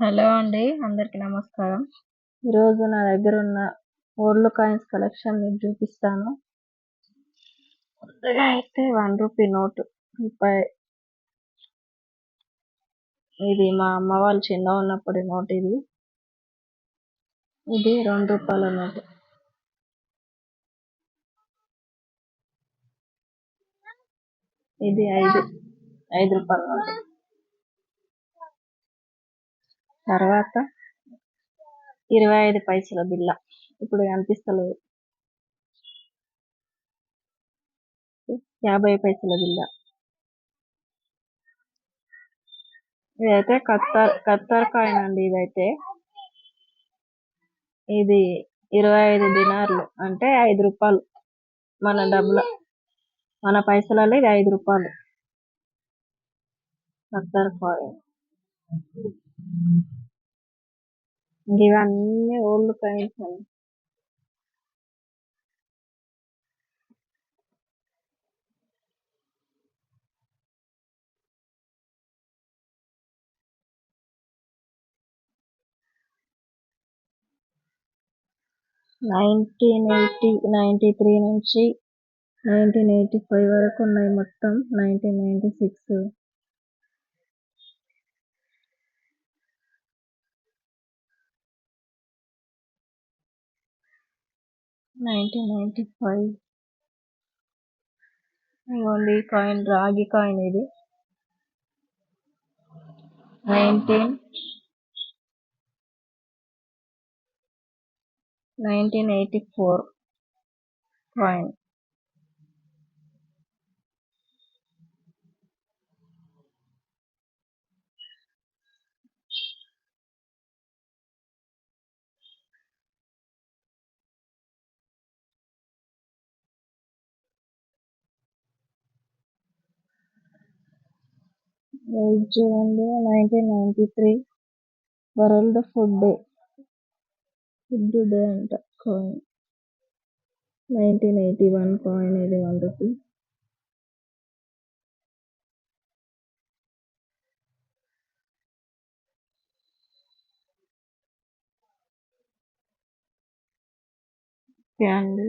Hello అండి అందరికి నమస్కారం. ఈరోజు నా దగ్గర ఉన్న ఓల్డ్ కాయిన్స్ కలెక్షన్ మీకు చూపిస్తాను. ముందుగా అయితే వన్ రూపీ నోట్. ముప్పై ఇది మా అమ్మ వాళ్ళు చిన్న ఉన్నప్పుడు నోట్ ఇది. ఇది రెండు రూపాయల నోట్. ఇది ఐదు ఐదు రూపాయల నోట్. తర్వాత ఇరవై ఐదు పైసల బిల్ల. ఇప్పుడు కనిపిస్తలేదు. యాభై పైసల బిల్ల. ఇదైతే కత్తర్ కత్తర్ కాయిన్ అండి ఇదైతే. ఇది ఇరవై ఐదు దినార్లు. అంటే ఐదు రూపాయలు మన డబ్బుల మన పైసలలో ఇది ఐదు రూపాయలు. కత్తర్ కాయిన్. ఇవన్నీ ఓల్డ్ కాయిన్స్ అండి నైన్టీన్ ఎయిటీ నైన్టీ త్రీ నుంచి నైన్టీన్ ఎయిటీ ఫైవ్ వరకు ఉన్నాయి మొత్తం nineteen ninety six nineteen ninety five ఇవ్వండి కాయిన్ రాగి కాయిన్ ఇది నైన్టీన్ నైన్టీన్ ఎయిటీ ఫోర్ ఇది చూడండి nineteen ninety three world food day. Food day అంట coin nineteen eighty one coin ఇది వన్ రూపీ అండి